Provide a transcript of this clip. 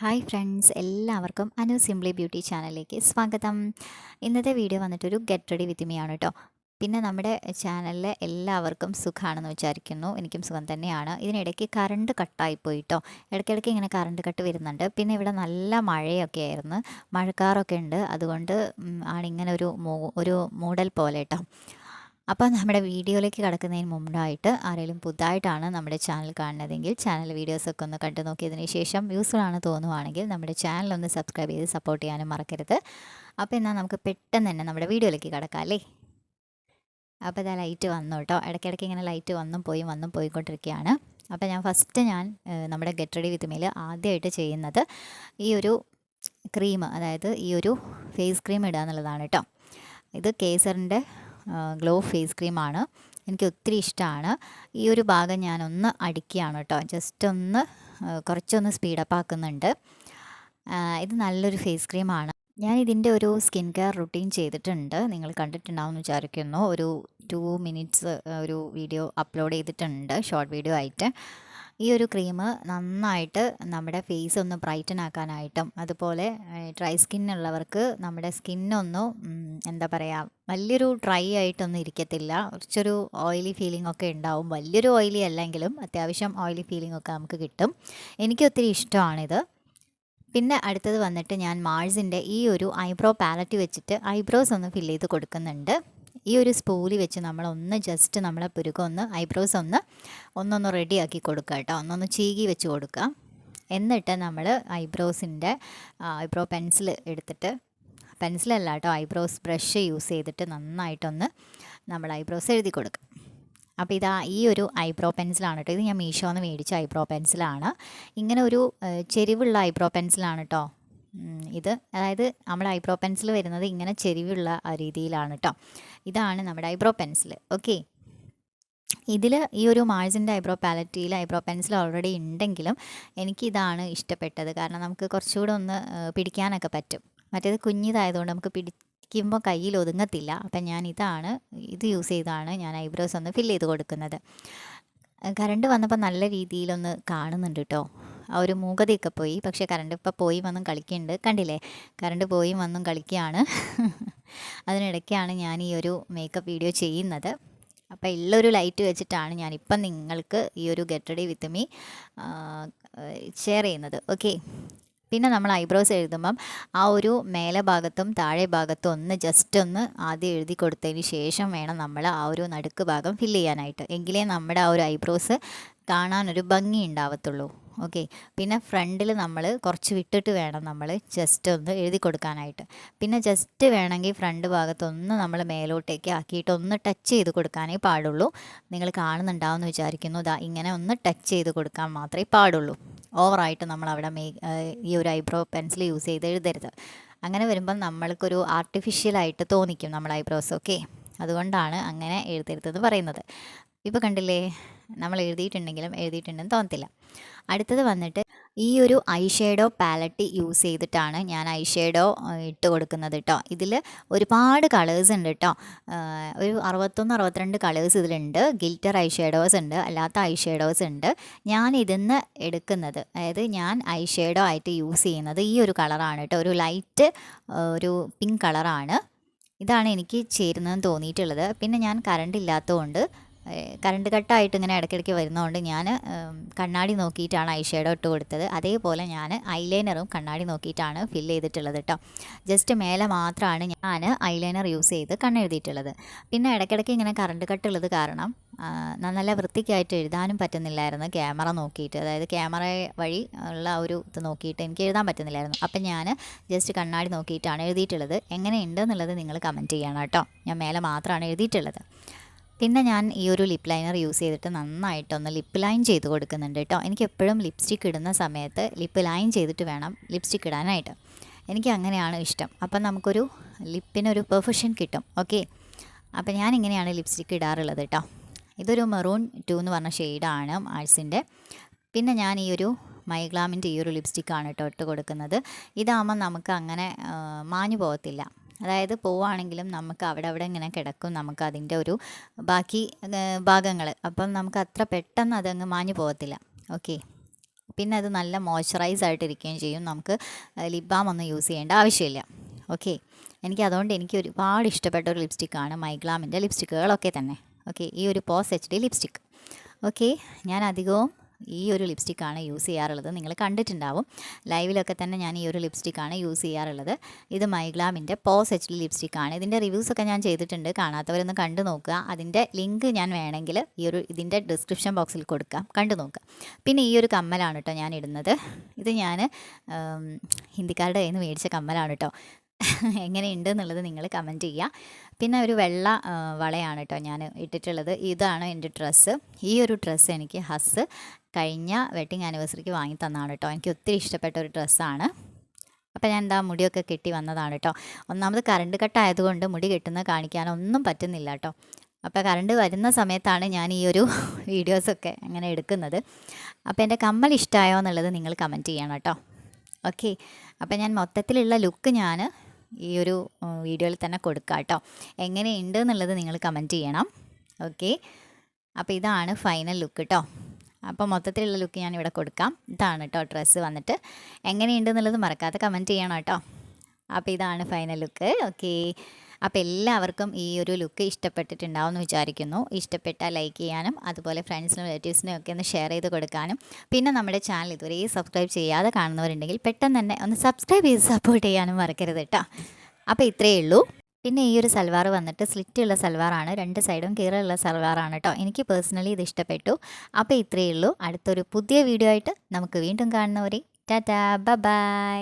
Hi friends എല്ലാവർക്കും Anu simply beauty ചാനലിലേക്ക് സ്വാഗതം. ഇന്നത്തെ വീഡിയോ വന്നിട്ടൊരു ഗെറ്റ് റെഡി വിത്ത് മീ ആണ് കേട്ടോ പിന്നെ നമ്മുടെ ചാനലിലെ എല്ലാവർക്കും സുഖമാണെന്ന് വിചാരിക്കുന്നു. എനിക്കും സുഖം തന്നെയാണ്. ഇതിനിടയ്ക്ക് കറണ്ട് കട്ടായിപ്പോയിട്ടോ ഇടയ്ക്കിടയ്ക്ക് ഇങ്ങനെ കറണ്ട് കട്ട് വരുന്നുണ്ട്. പിന്നെ ഇവിടെ നല്ല മഴയൊക്കെ ആയിരുന്നു. മഴക്കാറൊക്കെ ഉണ്ട്. അതുകൊണ്ട് ആണ് ആണിങ്ങനെ ഒരു ഒരു മൂടൽ പോലെ കേട്ടോ അപ്പോൾ നമ്മുടെ വീഡിയോയിലേക്ക് കടക്കുന്നതിന് മുമ്പായിട്ട് ആരെങ്കിലും പുതുതായിട്ടാണ് നമ്മുടെ ചാനൽ കാണുന്നതെങ്കിൽ ചാനൽ വീഡിയോസൊക്കെ ഒന്ന് കണ്ടു നോക്കിയതിന് ശേഷം യൂസ്ഫുൾ ആണ് തോന്നുവാണെങ്കിൽ നമ്മുടെ ചാനൽ ഒന്ന് സബ്സ്ക്രൈബ് ചെയ്ത് സപ്പോർട്ട് ചെയ്യാനും മറക്കരുത്. അപ്പോൾ എന്നാൽ നമുക്ക് പെട്ടെന്ന് തന്നെ നമ്മുടെ വീഡിയോയിലേക്ക് കടക്കാം അല്ലേ? അപ്പോൾ ഇതാ ലൈറ്റ് വന്നു കേട്ടോ. ഇടയ്ക്കിടയ്ക്ക് ഇങ്ങനെ ലൈറ്റ് വന്നും പോയി വന്നും പോയിക്കൊണ്ടിരിക്കുകയാണ്. അപ്പോൾ ഞാൻ ഫസ്റ്റ് ഞാൻ നമ്മുടെ ഗെറ്റ് റെഡി വിത്ത് മീൽ ആദ്യമായിട്ട് ചെയ്യുന്നത് ഈ ഒരു ക്രീം അതായത് ഈ ഒരു ഫേസ് ക്രീം ഇടുക എന്നുള്ളതാണ് കേട്ടോ. ഇത് കേസറിന്റെ ഗ്ലോ ഫേസ് ക്രീമാണ് എനിക്ക് ഒത്തിരി ഇഷ്ടമാണ് ഈ ഒരു ഭാഗം ഞാനൊന്ന് അടിക്കുകയാണ് കേട്ടോ. ജസ്റ്റ് ഒന്ന് കുറച്ചൊന്ന് സ്പീഡപ്പ് ആക്കുന്നുണ്ട്. ഇത് നല്ലൊരു ഫേസ് ക്രീമാണ് ഞാൻ ഇതിന്റെ ഒരു സ്കിൻ കെയർ റുട്ടീൻ ചെയ്തിട്ടുണ്ട്. നിങ്ങൾ കണ്ടിട്ടുണ്ടാവും എന്ന് വിചാരിക്കുന്നു. ഒരു ടു മിനിറ്റ്സ് ഒരു വീഡിയോ അപ്ലോഡ് ചെയ്തിട്ടുണ്ട്. ഷോർട്ട് വീഡിയോ ആയിട്ട്. ഈ ഒരു ക്രീം നന്നായിട്ട് നമ്മുടെ ഫേസ് ഒന്ന് ബ്രൈറ്റൻ ആക്കാനായിട്ടും അതുപോലെ ഡ്രൈ സ്കിൻ ഉള്ളവർക്ക് നമ്മുടെ സ്കിന്നൊന്ന് എന്താ പറയുക വലിയൊരു ഡ്രൈ ആയിട്ടൊന്നും ഇരിക്കത്തില്ല. കുറച്ചൊരു ഓയിലി ഫീലിംഗ് ഒക്കെ ഉണ്ടാവും. വലിയൊരു ഓയിലി അല്ലെങ്കിലും അത്യാവശ്യം ഓയിലി ഫീലിംഗ് ഒക്കെ നമുക്ക് കിട്ടും. എനിക്ക് ഒത്തിരി ഇഷ്ടമാണിത്. പിന്നെ അടുത്തത് വന്നിട്ട് ഞാൻ മാഴ്സിന്റെ ഈ ഒരു ഐബ്രോ പാലറ്റ് വെച്ചിട്ട് ഐബ്രോസ് ഒന്ന് ഫില്ല് ചെയ്ത് കൊടുക്കുന്നുണ്ട്. ഈ ഒരു സ്പൂലി വെച്ച് നമ്മൾ ഒന്ന് ജസ്റ്റ് നമ്മളെ പുരുക്കം ഒന്ന് ഐബ്രോസ് ഒന്ന് ഒന്നൊന്ന് റെഡിയാക്കി കൊടുക്കുക കേട്ടോ. ഒന്നൊന്ന് ചീകി വെച്ച് കൊടുക്കുക. എന്നിട്ട് നമ്മൾ ഐബ്രോസിന്റെ ഐബ്രോ പെൻസിൽ എടുത്തിട്ട് പെൻസിലല്ല കേട്ടോ ഐബ്രോസ് ബ്രഷ് യൂസ് ചെയ്തിട്ട് നന്നായിട്ടൊന്ന് നമ്മൾ ഐബ്രോസ് എഴുതി കൊടുക്കുക. അപ്പോൾ ഇതാ ഈ ഒരു ഐബ്രോ പെൻസിലാണ് കേട്ടോ. ഇത് ഞാൻ മീഷോന്ന് മേടിച്ച ഐബ്രോ പെൻസിലാണ് ഇങ്ങനെ ഒരു ചെരിവുള്ള ഐബ്രോ പെൻസിലാണ് കേട്ടോ. ഇത് അതായത് നമ്മുടെ ഐബ്രോ പെൻസിൽ വരുന്നത് ഇങ്ങനെ ചെരിവുള്ള രീതിയിലാണ് കേട്ടോ ഇതാണ് നമ്മുടെ ഐബ്രോ പെൻസിൽ. ഓക്കെ. ഇതിൽ ഈ ഒരു മാഴ്സിന്റെ ഐബ്രോ പാലറ്റിയിൽ ഐബ്രോ പെൻസിൽ ഓൾറെഡി ഉണ്ടെങ്കിലും എനിക്കിതാണ് ഇഷ്ടപ്പെട്ടത്. കാരണം നമുക്ക് കുറച്ചുകൂടെ ഒന്ന് പിടിക്കാനൊക്കെ പറ്റും. മറ്റേത് കുഞ്ഞിതായതുകൊണ്ട് നമുക്ക് പിടിക്കുമ്പോൾ കയ്യിൽ ഒതുങ്ങത്തില്ല. അപ്പം ഞാൻ ഇതാണ് ഇത് യൂസ് ചെയ്താണ് ഞാൻ ഐബ്രോസ് ഒന്ന് ഫില്ല് ചെയ്ത് കൊടുക്കുന്നത്. കറണ്ട് വന്നപ്പോൾ നല്ല രീതിയിലൊന്ന് കാണുന്നുണ്ട് കേട്ടോ ആ ഒരു മൂകതയൊക്കെ പോയി. പക്ഷേ കറണ്ട് ഇപ്പോൾ പോയി വന്നും കളിക്കുന്നുണ്ട് കണ്ടില്ലേ? കറണ്ട് പോയി വന്നും കളിക്കുകയാണ് അതിനിടയ്ക്കാണ് ഞാൻ ഈ ഒരു മേക്കപ്പ് വീഡിയോ ചെയ്യുന്നത്. അപ്പോൾ ഉള്ളൊരു ലൈറ്റ് വെച്ചിട്ടാണ് ഞാനിപ്പം നിങ്ങൾക്ക് ഈ ഒരു get ready with me share ചെയ്യുന്നത്. ഓക്കെ പിന്നെ നമ്മൾ ഐബ്രോസ് എഴുതുമ്പം ആ ഒരു മേലെ ഭാഗത്തും താഴെ ഭാഗത്തും ഒന്ന് ജസ്റ്റ് ഒന്ന് ആദ്യം എഴുതി കൊടുത്തതിന് ശേഷം വേണം നമ്മൾ ആ ഒരു നടുക്ക് ഭാഗം ഫില്ല് ചെയ്യാനായിട്ട്. എങ്കിലേ നമ്മുടെ ആ ഒരു ഐബ്രോസ് കാണാനൊരു ഭംഗി ഉണ്ടാവത്തുള്ളൂ. ഓക്കെ. പിന്നെ ഫ്രണ്ടിൽ നമ്മൾ കുറച്ച് വിട്ടിട്ട് വേണം നമ്മൾ ജസ്റ്റ് ഒന്ന് എഴുതി കൊടുക്കാനായിട്ട്. പിന്നെ ജസ്റ്റ് വേണമെങ്കിൽ ഫ്രണ്ട് ഭാഗത്തൊന്ന് നമ്മൾ മേലോട്ടേക്ക് ആക്കിയിട്ട് ഒന്ന് ടച്ച് ചെയ്ത് കൊടുക്കാനേ പാടുള്ളൂ. നിങ്ങൾ കാണുന്നുണ്ടാവുമെന്ന് വിചാരിക്കുന്നു. ഇതാ ഇങ്ങനെ ഒന്ന് ടച്ച് ചെയ്ത് കൊടുക്കാൻ മാത്രമേ പാടുള്ളൂ. ഓവറായിട്ട് നമ്മൾ അവിടെ മേ ഈ ഒരു ഐബ്രോ പെൻസിൽ യൂസ് ചെയ്ത് എഴുതരുത്. അങ്ങനെ വരുമ്പം നമ്മൾക്കൊരു ആർട്ടിഫിഷ്യലായിട്ട് തോന്നിക്കും നമ്മൾ ഐബ്രോസ് ഓക്കെ? അതുകൊണ്ടാണ് അങ്ങനെ എഴുതരുതെന്ന് പറയുന്നത്. ഇപ്പോൾ കണ്ടില്ലേ? നമ്മൾ എഴുതിയിട്ടുണ്ടെങ്കിലും എഴുതിയിട്ടുണ്ടെന്ന് തോന്നത്തില്ല. അടുത്തത് വന്നിട്ട് ഈ ഒരു ഐ ഷേഡോ പാലറ്റ് യൂസ് ചെയ്തിട്ടാണ് ഞാൻ ഐ ഇട്ട് കൊടുക്കുന്നത് കേട്ടോ ഇതിൽ ഒരുപാട് കളേഴ്സ് ഉണ്ട് കേട്ടോ ഒരു അറുപത്തൊന്ന് അറുപത്തിരണ്ട് കളേഴ്സ് ഇതിലുണ്ട്. ഗിൽറ്റർ ഐ ഉണ്ട് അല്ലാത്ത ഐ ഉണ്ട്. ഞാൻ ഇതിന്ന് എടുക്കുന്നത് അതായത് ഞാൻ ഐ ആയിട്ട് യൂസ് ചെയ്യുന്നത് ഈ ഒരു കളറാണ് കേട്ടോ ഒരു ലൈറ്റ് ഒരു പിങ്ക് കളറാണ്. ഇതാണ് എനിക്ക് ചേരുന്നതെന്ന് തോന്നിയിട്ടുള്ളത്. പിന്നെ ഞാൻ കറണ്ട് ഇല്ലാത്തതുകൊണ്ട് കറണ്ട് കട്ടായിട്ട് ഇങ്ങനെ ഇടയ്ക്കിടയ്ക്ക് വരുന്നതുകൊണ്ട് ഞാൻ കണ്ണാടി നോക്കിയിട്ടാണ് ഐ ഷേഡോ ഇട്ട് കൊടുത്തത്. അതേപോലെ ഞാൻ ഐലൈനറും കണ്ണാടി നോക്കിയിട്ടാണ് ഫില്ല് ചെയ്തിട്ടുള്ളത് കേട്ടോ. ജസ്റ്റ് മേലെ മാത്രമാണ് ഞാൻ ഐലൈനർ യൂസ് ചെയ്ത് കണ്ണെഴുതിയിട്ടുള്ളത്. പിന്നെ ഇടയ്ക്കിടയ്ക്ക് ഇങ്ങനെ കറണ്ട് കട്ടുള്ളത് കാരണം നല്ല വൃത്തിക്കായിട്ട് എഴുതാനും പറ്റുന്നില്ലായിരുന്നു ക്യാമറ നോക്കിയിട്ട്. അതായത് ക്യാമറ വഴി ഉള്ള ഒരു ഇത് നോക്കിയിട്ട് എനിക്ക് എഴുതാൻ പറ്റുന്നില്ലായിരുന്നു. അപ്പം ഞാൻ ജസ്റ്റ് കണ്ണാടി നോക്കിയിട്ടാണ് എഴുതിയിട്ടുള്ളത്. എങ്ങനെയുണ്ടെന്നുള്ളത് നിങ്ങൾ കമന്റ് ചെയ്യണം കേട്ടോ. ഞാൻ മേലെ മാത്രമാണ് എഴുതിയിട്ടുള്ളത്. പിന്നെ ഞാൻ ഈ ഒരു ലിപ്പ് ലൈനർ യൂസ് ചെയ്തിട്ട് നന്നായിട്ടൊന്ന് ലിപ്പ് ലൈൻ ചെയ്ത് കൊടുക്കുന്നുണ്ട് കേട്ടോ. എനിക്ക് എപ്പോഴും ലിപ്സ്റ്റിക്ക് ഇടുന്ന സമയത്ത് ലിപ്പ് ലൈൻ ചെയ്തിട്ട് വേണം ലിപ്സ്റ്റിക്ക് ഇടാനായിട്ട്. എനിക്ക് അങ്ങനെയാണ് ഇഷ്ടം. അപ്പം നമുക്കൊരു ലിപ്പിനൊരു പെർഫെക്ഷൻ കിട്ടും. ഓക്കെ അപ്പം ഞാൻ ഇങ്ങനെയാണ് ലിപ്സ്റ്റിക്ക് ഇടാറുള്ളത് കേട്ടോ. ഇതൊരു മെറൂൺ ടു എന്ന് പറഞ്ഞ ഷെയ്ഡാണ് ആഴ്സിന്റെ പിന്നെ ഞാൻ ഈ ഒരു മൈഗ്ലാമിന്റെ ഈ ഒരു ലിപ്സ്റ്റിക്കാണ് കേട്ടോ ഇട്ട് കൊടുക്കുന്നത്. ഇതാകുമ്പോൾ നമുക്ക് അങ്ങനെ മാഞ്ഞു പോകത്തില്ല അതായത് പോവുകയാണെങ്കിലും നമുക്ക് അവിടെ അവിടെ ഇങ്ങനെ കിടക്കും. നമുക്ക് അതിന്റെ ഒരു ബാക്കി ഭാഗങ്ങൾ അപ്പം നമുക്ക് അത്ര പെട്ടെന്ന് അതങ്ങ് മാഞ്ഞു പോകത്തില്ല. ഓക്കെ. പിന്നെ അത് നല്ല മോയ്സ്ചറൈസ് ആയിട്ടിരിക്കുകയും ചെയ്യും. നമുക്ക് ലിപ് ബാം ഒന്നും യൂസ് ചെയ്യേണ്ട ആവശ്യമില്ല. ഓക്കെ. എനിക്ക് അതുകൊണ്ട് എനിക്ക് ഒരുപാട് ഇഷ്ടപ്പെട്ട ഒരു ലിപ്സ്റ്റിക്കാണ് മൈഗ്ലാമിന്റെ ലിപ്സ്റ്റിക്കുകളൊക്കെ തന്നെ. ഓക്കെ. ഈ ഒരു pose H D lipstick okay. ഞാൻ അധികവും ഈ ഒരു ലിപ്സ്റ്റിക്കാണ് യൂസ് ചെയ്യാറുള്ളത്. നിങ്ങൾ കണ്ടിട്ടുണ്ടാവും. ലൈവിലൊക്കെ തന്നെ ഞാൻ ഈ ഒരു ലിപ്സ്റ്റിക്കാണ് യൂസ് ചെയ്യാറുള്ളത്. ഇത് മൈഗ്ലാമിന്റെ പോസ് എച്ച് ഡി ലിപ്സ്റ്റിക്കാണ് ഇതിന്റെ റിവ്യൂസൊക്കെ ഞാൻ ചെയ്തിട്ടുണ്ട്. കാണാത്തവരൊന്ന് കണ്ടു നോക്കുക. അതിന്റെ ലിങ്ക് ഞാൻ വേണമെങ്കിൽ ഈ ഒരു ഇതിന്റെ ഡിസ്ക്രിപ്ഷൻ ബോക്സിൽ കൊടുക്കാം. കണ്ടു നോക്കുക. പിന്നെ ഈ ഒരു കമ്മലാണ് കേട്ടോ ഞാൻ ഇടുന്നത്. ഇത് ഞാൻ ഹിന്ദിക്കാരുടെ കയ്യിൽ നിന്ന് മേടിച്ച കമ്മലാണ് കേട്ടോ. എങ്ങനെയുണ്ട് എന്നുള്ളത് നിങ്ങൾ കമന്റ് ചെയ്യുക. പിന്നെ ഒരു വെള്ള വളയാണ് കേട്ടോ ഞാൻ ഇട്ടിട്ടുള്ളത്. ഇതാണ് എന്റെ ഡ്രസ്സ് ഈ ഒരു ഡ്രസ്സ് എനിക്ക് ഹസ് കഴിഞ്ഞ വെഡിങ് ആനിവേഴ്സറിക്ക് വാങ്ങി തന്നതാണ് കേട്ടോ എനിക്ക് ഒത്തിരി ഇഷ്ടപ്പെട്ട ഒരു ഡ്രസ്സാണ് അപ്പോൾ ഞാൻ എന്താ മുടിയൊക്കെ കെട്ടി വന്നതാണ് കേട്ടോ ഒന്നാമത് കറണ്ട് കട്ടായതുകൊണ്ട് മുടി കെട്ടുന്നത് കാണിക്കാനൊന്നും പറ്റുന്നില്ല കേട്ടോ അപ്പോൾ കറണ്ട് വരുന്ന സമയത്താണ് ഞാൻ ഈ ഒരു വീഡിയോസൊക്കെ അങ്ങനെ എടുക്കുന്നത്. അപ്പോൾ എന്റെ കമ്മൽ ഇഷ്ടമായോ എന്നുള്ളത് നിങ്ങൾ കമന്റ് ചെയ്യണം കേട്ടോ ഓക്കെ അപ്പോൾ ഞാൻ മൊത്തത്തിലുള്ള ലുക്ക് ഞാൻ ഈ ഒരു വീഡിയോയിൽ തന്നെ കൊടുക്കാം കേട്ടോ എങ്ങനെയുണ്ട് എന്നുള്ളത് നിങ്ങൾ കമന്റ് ചെയ്യണം. ഓക്കെ അപ്പോൾ ഇതാണ് ഫൈനൽ ലുക്ക് കേട്ടോ അപ്പോൾ മൊത്തത്തിലുള്ള ലുക്ക് ഞാൻ ഇവിടെ കൊടുക്കാം. ഇതാണ് കേട്ടോ ഡ്രസ്സ് വന്നിട്ട്. എങ്ങനെയുണ്ട് എന്നുള്ളത് മറക്കാതെ കമന്റ് ചെയ്യണം കേട്ടോ അപ്പോൾ ഇതാണ് ഫൈനൽ ലുക്ക് ഓക്കെ അപ്പോൾ എല്ലാവർക്കും ഈ ഒരു ലുക്ക് ഇഷ്ടപ്പെട്ടിട്ടുണ്ടാവും എന്ന് വിചാരിക്കുന്നു. ഇഷ്ടപ്പെട്ടാൽ ലൈക്ക് ചെയ്യാനും അതുപോലെ ഫ്രണ്ട്സിനും റിലേറ്റീവ്സിനും ഒക്കെ ഒന്ന് ഷെയർ ചെയ്ത് കൊടുക്കാനും. പിന്നെ നമ്മുടെ ചാനൽ ഇതുവരെ സബ്സ്ക്രൈബ് ചെയ്യാതെ കാണുന്നവരുണ്ടെങ്കിൽ പെട്ടെന്ന് തന്നെ ഒന്ന് സബ്സ്ക്രൈബ് ചെയ്ത് സപ്പോർട്ട് ചെയ്യാനും മറക്കരുത് കേട്ടോ അപ്പോൾ ഇത്രയേ ഉള്ളൂ. പിന്നെ ഈ ഒരു സൽവാർ വന്നിട്ട് സ്ലിറ്റുള്ള സൽവാറാണ്. രണ്ട് സൈഡും കീറുള്ള സൽവാറാണ് കേട്ടോ എനിക്ക് പേഴ്സണലി ഇത് ഇഷ്ടപ്പെട്ടു. അപ്പോൾ ഇത്രയേ ഉള്ളൂ. അടുത്തൊരു പുതിയ വീഡിയോ ആയിട്ട് നമുക്ക് വീണ്ടും കാണുന്നവരെ. ടാറ്റാ. ബൈ